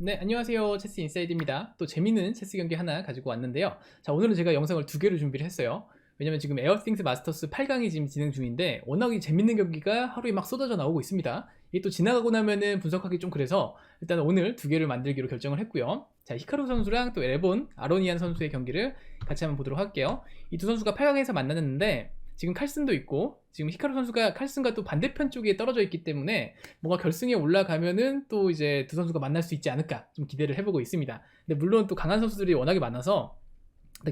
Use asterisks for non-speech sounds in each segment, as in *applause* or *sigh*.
네, 안녕하세요. 체스 인사이드입니다. 또 재밌는 체스 경기 하나 가지고 왔는데요. 자, 오늘은 제가 영상을 두 개를 준비를 했어요. 왜냐면 지금 에어스팅스 마스터스 8강이 지금 진행 중인데 워낙 재밌는 경기가 하루에 막 쏟아져 나오고 있습니다. 이게 또 지나가고 나면은 분석하기 좀 그래서 일단 오늘 두 개를 만들기로 결정을 했고요. 자, 히카루 선수랑 또 레본 아로니안 선수의 경기를 같이 한번 보도록 할게요. 이 두 선수가 8강에서 만났는데 지금 칼슨도 있고 지금 히카루 선수가 칼슨과 또 반대편 쪽에 떨어져 있기 때문에 뭔가 결승에 올라가면은 또 이제 두 선수가 만날 수 있지 않을까 좀 기대를 해보고 있습니다. 근데 물론 또 강한 선수들이 워낙에 많아서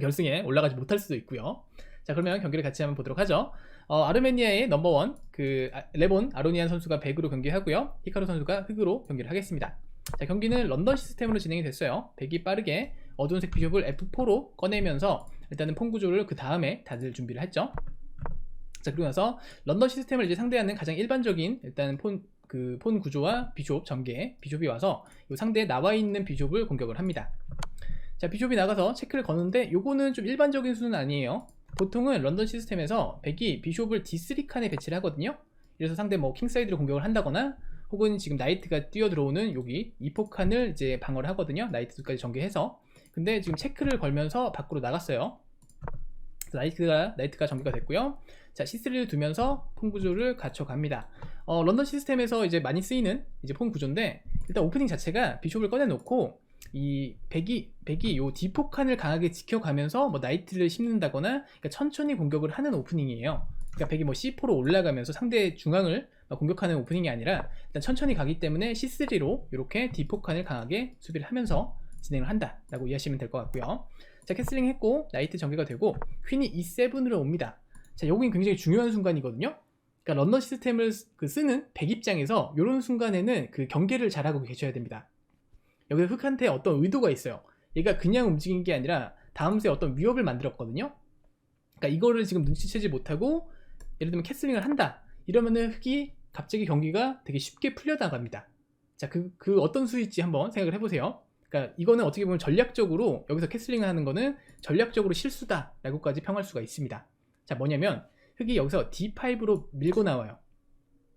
결승에 올라가지 못할 수도 있고요. 자 그러면 경기를 같이 한번 보도록 하죠. 어, 아르메니아의 넘버원 그 아, 레본 아로니안 선수가 100으로 경기하고요. 히카루 선수가 흑으로 경기를 하겠습니다. 자 경기는 런던 시스템으로 진행이 됐어요. 100이 빠르게 어두운색 비숍을 F4로 꺼내면서 일단은 폰 구조를 그 다음에 다들 준비를 했죠. 자 그리고 나서 런던 시스템을 이제 상대하는 가장 일반적인 일단 폰 그 폰 구조와 비숍 전개 비숍이 와서 이 상대에 나와 있는 비숍을 공격을 합니다. 자 비숍이 나가서 체크를 거는데 요거는 좀 일반적인 수는 아니에요. 보통은 런던 시스템에서 백이 비숍을 D3 칸에 배치를 하거든요. 그래서 상대 뭐 킹사이드로 공격을 한다거나 혹은 지금 나이트가 뛰어 들어오는 여기 이포 칸을 이제 방어를 하거든요. 나이트까지 전개해서. 근데 지금 체크를 걸면서 밖으로 나갔어요. 나이트가 나이트가 전개가 됐고요. 자 C3를 두면서 폰 구조를 갖춰갑니다. 어, 런던 시스템에서 이제 많이 쓰이는 이제 폰 구조인데 일단 오프닝 자체가 비숍을 꺼내놓고 이 백이 백이 요 디포 칸을 강하게 지켜가면서 뭐 나이트를 심는다거나 그러니까 천천히 공격을 하는 오프닝이에요. 그러니까 백이 뭐 C4로 올라가면서 상대 중앙을 공격하는 오프닝이 아니라 일단 천천히 가기 때문에 C3로 이렇게 디포 칸을 강하게 수비를 하면서 진행을 한다라고 이해하시면 될 것 같고요. 자 캐슬링 했고 나이트 전개가 되고 퀸이 E7으로 옵니다. 자 여긴 굉장히 중요한 순간이거든요. 그러니까 런던 시스템을 그 쓰는 백 입장에서 이런 순간에는 그 경계를 잘하고 계셔야 됩니다. 여기서 흑한테 어떤 의도가 있어요. 얘가 그냥 움직인 게 아니라 다음 수에 어떤 위협을 만들었거든요. 그러니까 이거를 지금 눈치채지 못하고 예를 들면 캐슬링을 한다. 이러면은 흑이 갑자기 경기가 되게 쉽게 풀려나갑니다. 자, 그, 그 어떤 수일지 한번 생각을 해보세요. 그러니까 이거는 어떻게 보면 전략적으로 여기서 캐슬링을 하는 거는 전략적으로 실수다라고까지 평할 수가 있습니다. 자, 뭐냐면 흑이 여기서 D5로 밀고 나와요.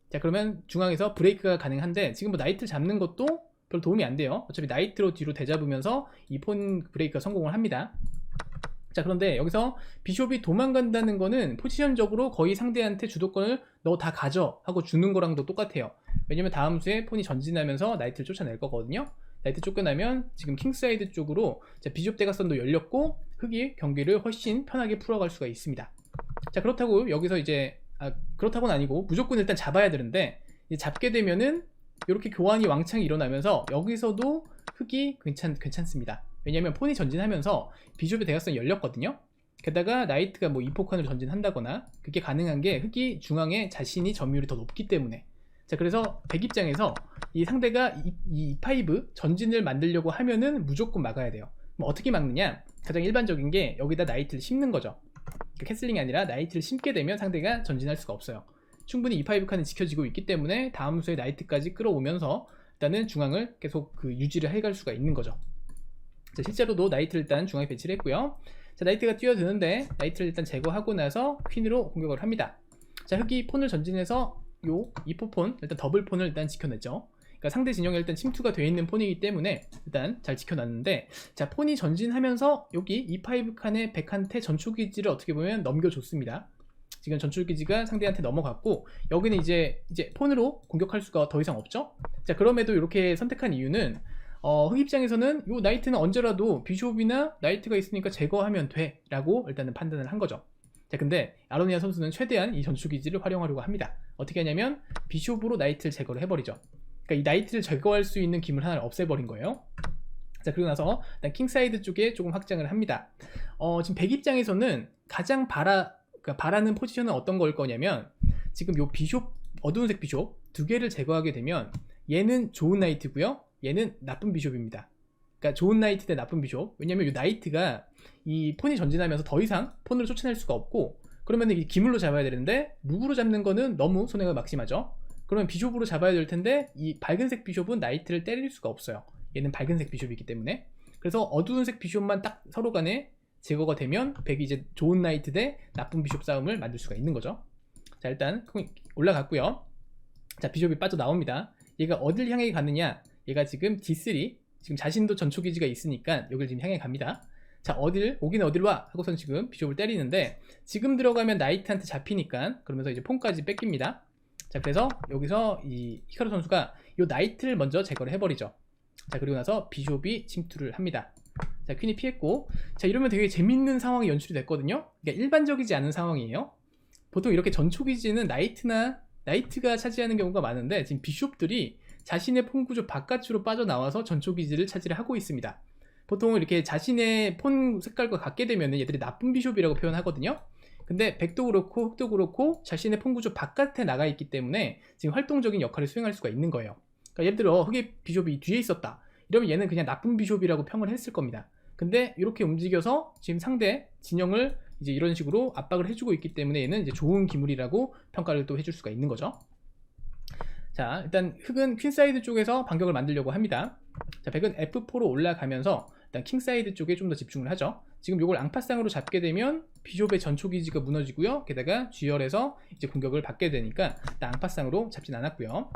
자, 그러면 중앙에서 브레이크가 가능한데 지금 뭐 나이트 잡는 것도 별 도움이 안 돼요. 어차피 나이트로 뒤로 대잡으면서 이 폰 브레이크가 성공을 합니다. 자 그런데 여기서 비숍이 도망간다는 거는 포지션적으로 거의 상대한테 주도권을 너 다 가져 하고 주는 거랑도 똑같아요. 왜냐면 다음 수에 폰이 전진하면서 나이트를 쫓아낼 거거든요. 나이트 쫓겨나면 지금 킹사이드 쪽으로 비숍 대각선도 열렸고 흑이 경기를 훨씬 편하게 풀어갈 수가 있습니다. 자 그렇다고 여기서 이제 아, 그렇다고는 아니고 무조건 일단 잡아야 되는데 잡게 되면은 이렇게 교환이 왕창 일어나면서 여기서도 흑이 괜찮, 괜찮습니다. 왜냐면 폰이 전진하면서 비숍의 대각선이 열렸거든요. 게다가 나이트가 뭐 이포칸으로 전진한다거나 그게 가능한 게 흑이 중앙에 자신이 점유율이 더 높기 때문에 자 그래서 백 입장에서 이 상대가 이, 이 E5 전진을 만들려고 하면은 무조건 막아야 돼요. 뭐 어떻게 막느냐? 가장 일반적인 게 여기다 나이트를 심는 거죠. 그러니까 캐슬링이 아니라 나이트를 심게 되면 상대가 전진할 수가 없어요. 충분히 E5 칸은 지켜지고 있기 때문에 다음 수의 나이트까지 끌어오면서 일단은 중앙을 계속 그 유지를 해갈 수가 있는 거죠. 자, 실제로도 나이트를 일단 중앙에 배치를 했고요. 자, 나이트가 뛰어드는데 나이트를 일단 제거하고 나서 퀸으로 공격을 합니다. 자, 흑이 폰을 전진해서 요 이 포폰 일단 더블 폰을 일단 지켜냈죠. 그러니까 상대 진영에 일단 침투가 되어 있는 폰이기 때문에 일단 잘 지켜놨는데 자 폰이 전진하면서 여기 E5 칸의 백한테 전초기지를 어떻게 보면 넘겨줬습니다. 지금 전출 기지가 상대한테 넘어갔고 여기는 이제 이제 폰으로 공격할 수가 더 이상 없죠. 자 그럼에도 이렇게 선택한 이유는 어, 흑 입장에서는 이 나이트는 언제라도 비숍이나 나이트가 있으니까 제거하면 돼라고 일단은 판단을 한 거죠. 자 근데 아로니아 선수는 최대한 이 전출기지를 활용하려고 합니다. 어떻게 하냐면 비숍으로 나이트를 제거를 해버리죠. 그러니까 이 나이트를 제거할 수 있는 기물 하나를 없애버린 거예요. 자 그리고 나서 일단 킹사이드 쪽에 조금 확장을 합니다. 어, 지금 백 입장에서는 가장 바라 그러니까 바라는 포지션은 어떤 걸 거냐면 지금 요 비숍 어두운색 비숍 두 개를 제거하게 되면 얘는 좋은 나이트고요. 얘는 나쁜 비숍입니다. 그러니까 좋은 나이트 대 나쁜 비숍. 왜냐면 이 나이트가 이 폰이 전진하면서 더 이상 폰으로 쫓아낼 수가 없고 그러면 이 기물로 잡아야 되는데 룩으로 잡는 거는 너무 손해가 막심하죠. 그러면 비숍으로 잡아야 될 텐데 이 밝은색 비숍은 나이트를 때릴 수가 없어요. 얘는 밝은색 비숍이기 때문에. 그래서 어두운색 비숍만 딱 서로 간에 제거가 되면 백이 이제 좋은 나이트 대 나쁜 비숍 싸움을 만들 수가 있는 거죠. 자 일단 올라갔고요. 자 비숍이 빠져 나옵니다. 얘가 어딜 향해 가느냐? 얘가 지금 D3 지금 자신도 전초 기지가 있으니까 여기를 지금 향해 갑니다. 자 어딜 오긴 어딜 와 하고선 지금 비숍을 때리는데 지금 들어가면 나이트한테 잡히니까 그러면서 이제 폰까지 뺏깁니다. 자 그래서 여기서 이 히카루 선수가 이 나이트를 먼저 제거를 해버리죠. 자 그리고 나서 비숍이 침투를 합니다. 자 퀸이 피했고 자 이러면 되게 재밌는 상황이 연출이 됐거든요. 그러니까 일반적이지 않은 상황이에요. 보통 이렇게 전초 기지는 나이트나 나이트가 차지하는 경우가 많은데 지금 비숍들이 자신의 폰 구조 바깥으로 빠져나와서 전초 기지를 차지를 하고 있습니다. 보통 이렇게 자신의 폰 색깔과 같게 되면 얘들이 나쁜 비숍이라고 표현하거든요. 근데 백도 그렇고 흑도 그렇고 자신의 폰 구조 바깥에 나가 있기 때문에 지금 활동적인 역할을 수행할 수가 있는 거예요. 그러니까 예를 들어 흑의 비숍이 뒤에 있었다. 이러면 얘는 그냥 나쁜 비숍이라고 평을 했을 겁니다. 근데 이렇게 움직여서 지금 상대 진영을 이제 이런 식으로 압박을 해주고 있기 때문에 얘는 이제 좋은 기물이라고 평가를 또 해줄 수가 있는 거죠. 자, 일단 흑은 퀸사이드 쪽에서 반격을 만들려고 합니다. 자, 백은 F4로 올라가면서 일단 킹사이드 쪽에 좀 더 집중을 하죠. 지금 이걸 앙파쌍으로 잡게 되면 비숍의 전초 기지가 무너지고요. 게다가 G열에서 이제 공격을 받게 되니까 일단 앙파쌍으로 잡진 않았고요.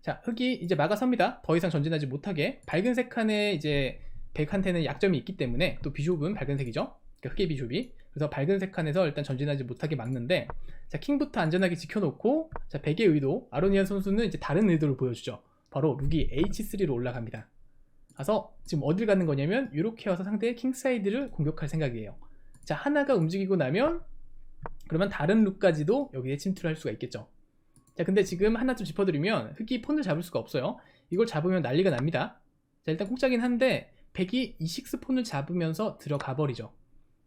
자, 흑이 이제 막아섭니다. 더 이상 전진하지 못하게 밝은 색 칸에 이제 백한테는 약점이 있기 때문에 또 비숍은 밝은 색이죠. 그러니까 흑의 비숍이 그래서 밝은 색 칸에서 일단 전진하지 못하게 막는데 자 킹부터 안전하게 지켜놓고 자 백의 의도 아로니안 선수는 이제 다른 의도를 보여주죠. 바로 룩이 H3로 올라갑니다. 가서 지금 어딜 가는 거냐면 이렇게 와서 상대의 킹사이드를 공격할 생각이에요. 자 하나가 움직이고 나면 그러면 다른 룩까지도 여기에 침투를 할 수가 있겠죠. 자 근데 지금 하나 좀 짚어드리면 흑이 폰을 잡을 수가 없어요. 이걸 잡으면 난리가 납니다. 자 일단 공짜긴 한데 백이 E6 폰을 잡으면서 들어가 버리죠.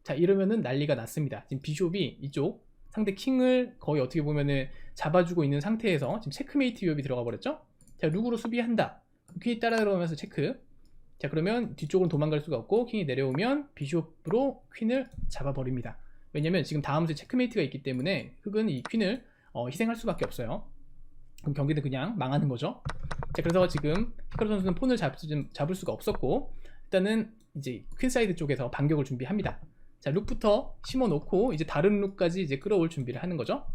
자 이러면은 난리가 났습니다. 지금 비숍이 이쪽 상대 킹을 거의 어떻게 보면은 잡아주고 있는 상태에서 지금 체크메이트 위협이 들어가 버렸죠. 자 룩으로 수비한다. 퀸이 따라 들어가면서 체크. 자 그러면 뒤쪽으로 도망갈 수가 없고 킹이 내려오면 비숍으로 퀸을 잡아버립니다. 왜냐면 지금 다음 수에 체크메이트가 있기 때문에 흑은 이 퀸을 어, 희생할 수밖에 없어요. 그럼 경기는 그냥 망하는 거죠. 자 그래서 지금 히카루 선수는 폰을 잡, 잡을 수가 없었고 일단은 이제 퀸사이드 쪽에서 반격을 준비합니다. 자 룩부터 심어 놓고 이제 다른 룩까지 이제 끌어올 준비를 하는 거죠.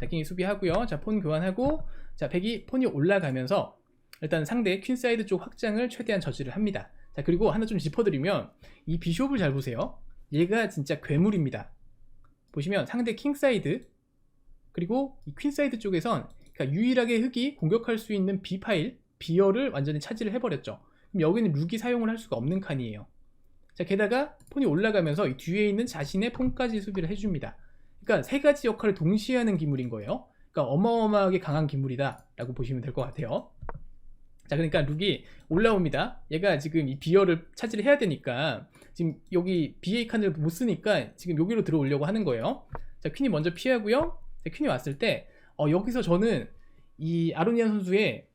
자 킹이 수비하고요. 자 폰 교환하고 자 백이 폰이 올라가면서 일단 상대 퀸사이드 쪽 확장을 최대한 저지를 합니다. 자 그리고 하나 좀 짚어드리면 이 비숍을 잘 보세요. 얘가 진짜 괴물입니다. 보시면 상대 킹 사이드 그리고 이 퀸사이드 쪽에선 그러니까 유일하게 흑이 공격할 수 있는 B 파일 비어를 완전히 차지를 해버렸죠. 그럼 여기는 룩이 사용을 할 수가 없는 칸이에요. 자 게다가 폰이 올라가면서 이 뒤에 있는 자신의 폰까지 수비를 해줍니다. 그러니까 세 가지 역할을 동시에 하는 기물인 거예요. 그러니까 어마어마하게 강한 기물이다라고 보시면 될 것 같아요. 자, 그러니까 룩이 올라옵니다. 얘가 지금 이 비어를 차지를 해야 되니까 지금 여기 BA 칸을 못 쓰니까 지금 여기로 들어오려고 하는 거예요. 자, 퀸이 먼저 피하고요. 자, 퀸이 왔을 때 어, 여기서 저는 이 아로니안 선수의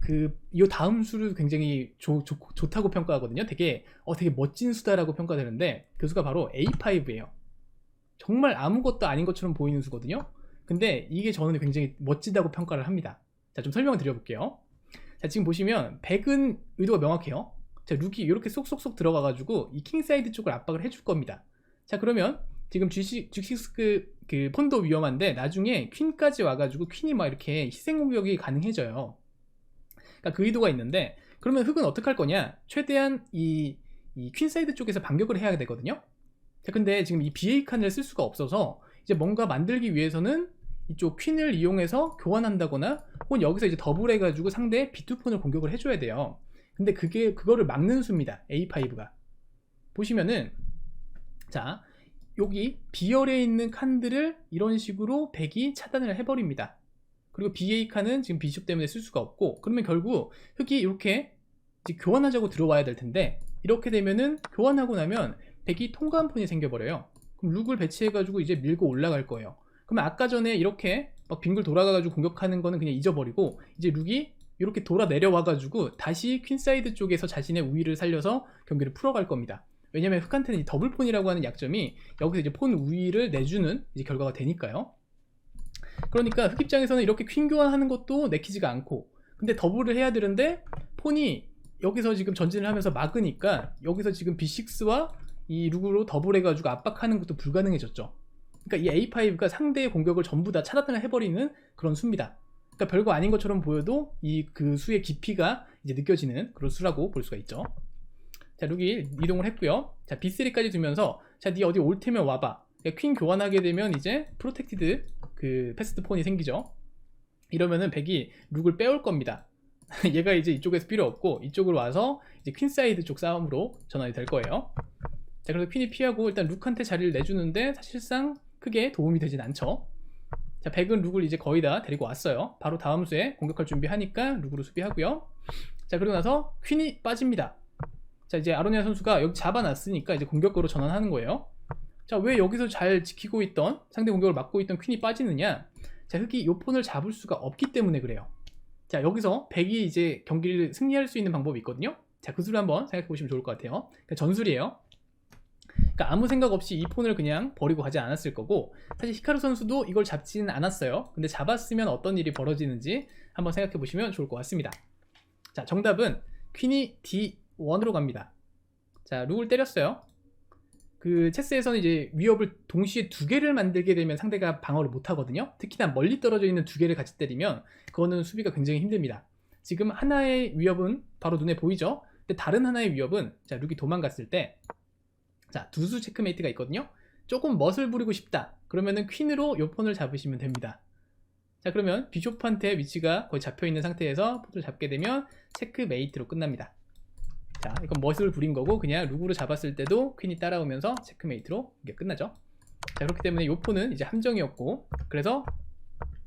그이 다음 수를 굉장히 조, 좋, 좋다고 평가하거든요. 되게 어 되게 멋진 수다라고 평가되는데 그 수가 바로 A5예요. 정말 아무것도 아닌 것처럼 보이는 수거든요. 근데 이게 저는 굉장히 멋지다고 평가를 합니다. 자, 좀 설명을 드려볼게요. 자, 지금 보시면 백은 의도가 명확해요. 자, 룩이 이렇게 쏙쏙쏙 들어가가지고 이 킹사이드 쪽을 압박을 해줄 겁니다. 자, 그러면 지금 G6, G6 그, 그 폰도 위험한데 나중에 퀸까지 와가지고 퀸이 막 이렇게 희생 공격이 가능해져요. 그러니까 그 의도가 있는데 그러면 흑은 어떻게 할 거냐? 최대한 이, 이 퀸사이드 쪽에서 반격을 해야 되거든요. 자, 근데 지금 이 BA 칸을 쓸 수가 없어서 이제 뭔가 만들기 위해서는 이쪽 퀸을 이용해서 교환한다거나 혹은 여기서 이제 더블 해 가지고 상대의 B2폰을 공격을 해줘야 돼요. 근데 그게 그거를 막는 수입니다. A5가 보시면은 자 여기 B열에 있는 칸들을 이런 식으로 백이 차단을 해버립니다. 그리고 BA 칸은 지금 비숍 때문에 쓸 수가 없고 그러면 결국 흑이 이렇게 교환하자고 들어와야 될 텐데 이렇게 되면은 교환하고 나면 백이 통과한 폰이 생겨버려요. 그럼 룩을 배치해가지고 이제 밀고 올라갈 거예요. 그러면 아까 전에 이렇게 막 빙글 돌아가가지고 공격하는 거는 그냥 잊어버리고 이제 룩이 이렇게 돌아 내려와가지고 다시 퀸사이드 쪽에서 자신의 우위를 살려서 경기를 풀어갈 겁니다. 왜냐면 흑한테는 더블폰이라고 하는 약점이 여기서 이제 폰 우위를 내주는 이제 결과가 되니까요. 그러니까 흑 입장에서는 이렇게 퀸 교환하는 것도 내키지가 않고 근데 더블을 해야 되는데 폰이 여기서 지금 전진을 하면서 막으니까 여기서 지금 B6와 이 룩으로 더블해가지고 압박하는 것도 불가능해졌죠. 그러니까 이 A5가 상대의 공격을 전부 다 차단을 해버리는 그런 수입니다. 그러니까 별거 아닌 것처럼 보여도 이 그 수의 깊이가 이제 느껴지는 그런 수라고 볼 수가 있죠. 자, 룩이 이동을 했고요. 자, B3까지 두면서 자, 네 어디 올 테면 와봐. 그러니까 퀸 교환하게 되면 이제 프로텍티드 그 패스트 폰이 생기죠. 이러면은 백이 룩을 빼올 겁니다. *laughs* 얘가 이제 이쪽에서 필요 없고 이쪽으로 와서 이제 퀸 사이드 쪽 싸움으로 전환이 될 거예요. 자, 그래서 퀸이 피하고 일단 룩한테 자리를 내주는데 사실상 크게 도움이 되진 않죠. 자, 백은 룩을 이제 거의 다 데리고 왔어요. 바로 다음 수에 공격할 준비하니까 룩으로 수비하고요. 자, 그리고 나서 퀸이 빠집니다. 자, 이제 아로니아 선수가 여기 잡아놨으니까 이제 공격으로 전환하는 거예요. 자, 왜 여기서 잘 지키고 있던 상대 공격을 막고 있던 퀸이 빠지느냐? 자, 흑이 요 폰을 잡을 수가 없기 때문에 그래요. 자, 여기서 백이 이제 경기를 승리할 수 있는 방법이 있거든요. 자, 그 수를 한번 생각해 보시면 좋을 것 같아요. 그러니까 전술이에요. 그러니까 아무 생각 없이 이 폰을 그냥 버리고 가지 않았을 거고 사실 히카루 선수도 이걸 잡지는 않았어요. 근데 잡았으면 어떤 일이 벌어지는지 한번 생각해 보시면 좋을 것 같습니다. 자, 정답은 퀸이 D1으로 갑니다. 자, 룩을 때렸어요. 그 체스에서는 이제 위협을 동시에 두 개를 만들게 되면 상대가 방어를 못 하거든요. 특히나 멀리 떨어져 있는 두 개를 같이 때리면 그거는 수비가 굉장히 힘듭니다. 지금 하나의 위협은 바로 눈에 보이죠? 근데 다른 하나의 위협은 자, 룩이 도망갔을 때 자, 두수 체크메이트가 있거든요. 조금 멋을 부리고 싶다. 그러면은 퀸으로 요 폰을 잡으시면 됩니다. 자, 그러면 비숍한테 위치가 거의 잡혀 있는 상태에서 폰을 잡게 되면 체크메이트로 끝납니다. 자, 이건 멋을 부린 거고 그냥 룩으로 잡았을 때도 퀸이 따라오면서 체크메이트로 이게 끝나죠. 자, 그렇기 때문에 요 폰은 이제 함정이었고 그래서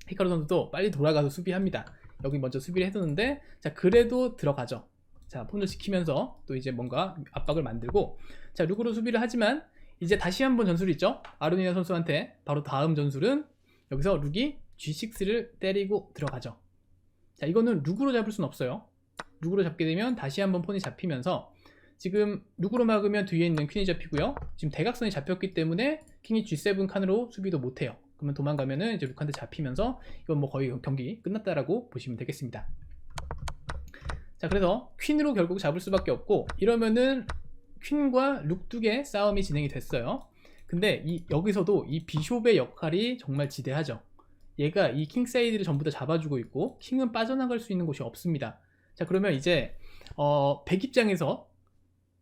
히카루 선수도 빨리 돌아가서 수비합니다. 여기 먼저 수비를 해두는데 자, 그래도 들어가죠. 자, 폰을 지키면서 또 이제 뭔가 압박을 만들고 자, 룩으로 수비를 하지만 이제 다시 한번 전술이 있죠. 아르니아 선수한테 바로 다음 전술은 여기서 룩이 G6를 때리고 들어가죠. 자, 이거는 룩으로 잡을 수는 없어요. 룩으로 잡게 되면 다시 한번 폰이 잡히면서 지금 룩으로 막으면 뒤에 있는 퀸이 잡히고요. 지금 대각선이 잡혔기 때문에 킹이 G7 칸으로 수비도 못해요. 그러면 도망가면은 이제 룩한테 잡히면서 이건 뭐 거의 경기 끝났다라고 보시면 되겠습니다. 자, 그래서 퀸으로 결국 잡을 수밖에 없고 이러면은 퀸과 룩 두개 싸움이 진행이 됐어요. 근데 이 여기서도 이 비숍의 역할이 정말 지대하죠. 얘가 이 킹 사이드를 전부 다 잡아주고 있고 킹은 빠져나갈 수 있는 곳이 없습니다. 자 그러면 이제 어, 백 입장에서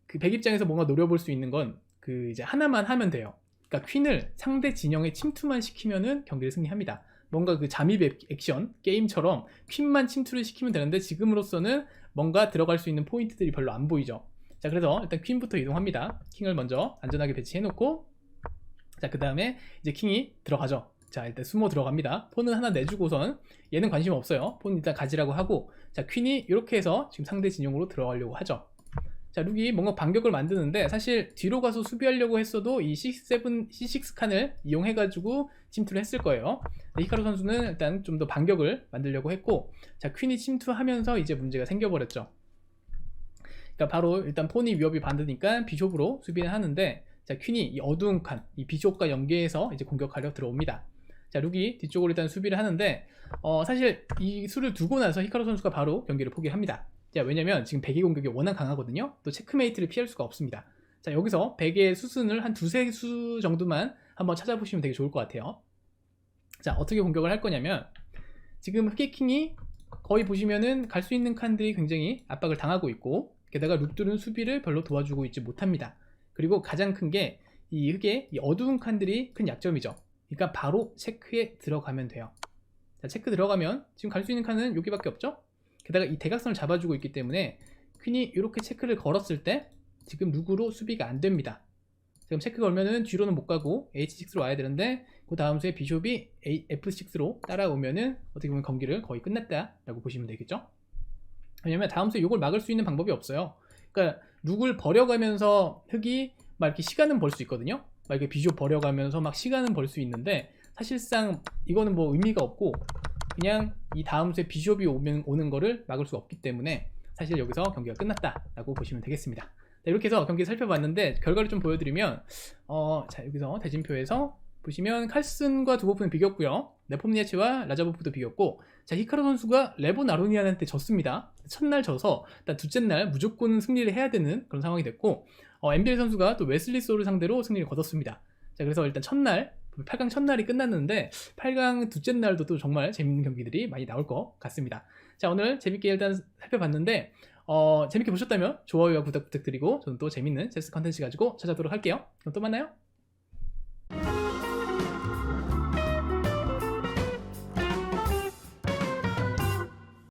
그 백 입장에서 뭔가 노려볼 수 있는 건 그 이제 하나만 하면 돼요. 그러니까 퀸을 상대 진영에 침투만 시키면은 경기를 승리합니다. 뭔가 그 잠입 액- 액션 게임처럼 퀸만 침투를 시키면 되는데 지금으로서는 뭔가 들어갈 수 있는 포인트들이 별로 안 보이죠. 자 그래서 일단 퀸부터 이동합니다. 킹을 먼저 안전하게 배치해놓고 자 그 다음에 이제 킹이 들어가죠. 자 일단 숨어 들어갑니다. 폰은 하나 내주고선 얘는 관심 없어요. 폰 일단 가지라고 하고 자 퀸이 이렇게 해서 지금 상대 진영으로 들어가려고 하죠. 자 룩이 뭔가 반격을 만드는데 사실 뒤로 가서 수비하려고 했어도 이 C7, C6 칸을 이용해 가지고 침투를 했을 거예요. 히카루 선수는 일단 좀 더 반격을 만들려고 했고 자 퀸이 침투하면서 이제 문제가 생겨버렸죠. 그러니까 바로 일단 폰이 위협이 받으니까 비숍으로 수비를 하는데 자 퀸이 이 어두운 칸, 이 비숍과 연계해서 이제 공격하려 들어옵니다. 자 룩이 뒤쪽으로 일단 수비를 하는데 어, 사실 이 수를 두고 나서 히카루 선수가 바로 경기를 포기합니다. 자 왜냐면 지금 백의 공격이 워낙 강하거든요. 또 체크메이트를 피할 수가 없습니다. 자 여기서 백의 수순을 한 두세 수 정도만 한번 찾아보시면 되게 좋을 것 같아요. 자 어떻게 공격을 할 거냐면 지금 흑의킹이 거의 보시면은 갈 수 있는 칸들이 굉장히 압박을 당하고 있고 게다가 룩들은 수비를 별로 도와주고 있지 못합니다. 그리고 가장 큰 게 이 흑의 이 어두운 칸들이 큰 약점이죠. 그러니까 바로 체크에 들어가면 돼요. 자, 체크 들어가면 지금 갈 수 있는 칸은 여기밖에 없죠? 게다가 이 대각선을 잡아주고 있기 때문에 퀸이 이렇게 체크를 걸었을 때 지금 룩으로 수비가 안 됩니다. 지금 체크 걸면은 뒤로는 못 가고 H6로 와야 되는데 그 다음 수에 비숍이 F6로 따라오면은 어떻게 보면 경기를 거의 끝났다라고 보시면 되겠죠? 왜냐면 다음 수에 이걸 막을 수 있는 방법이 없어요. 그러니까 룩을 버려가면서 흑이 막 이렇게 시간은 벌 수 있거든요. 막 이렇게 비숍 버려가면서 막 시간은 벌 수 있는데 사실상 이거는 뭐 의미가 없고 그냥 이 다음 수에 비숍이 오면 오는 거를 막을 수 없기 때문에 사실 여기서 경기가 끝났다라고 보시면 되겠습니다. 자, 이렇게 해서 경기 살펴봤는데 결과를 좀 보여드리면 어, 자 여기서 대진표에서 보시면 칼슨과 두보프는 비겼고요. 네폼니아치와 라자보프도 비겼고 자 히카루 선수가 레본 아로니안한테 졌습니다. 첫날 져서 일단 둘째 날 무조건 승리를 해야 되는 그런 상황이 됐고 어, 엠비엘 선수가 또 웨슬리 소를 상대로 승리를 거뒀습니다. 자 그래서 일단 첫날 8강 첫날이 끝났는데 8강 둘째 날도 또 정말 재밌는 경기들이 많이 나올 것 같습니다. 자 오늘 재밌게 일단 살펴봤는데 어, 재밌게 보셨다면 좋아요와 구독 부탁드리고 저는 또 재밌는 체스 컨텐츠 가지고 찾아오도록 할게요. 그럼 또 만나요.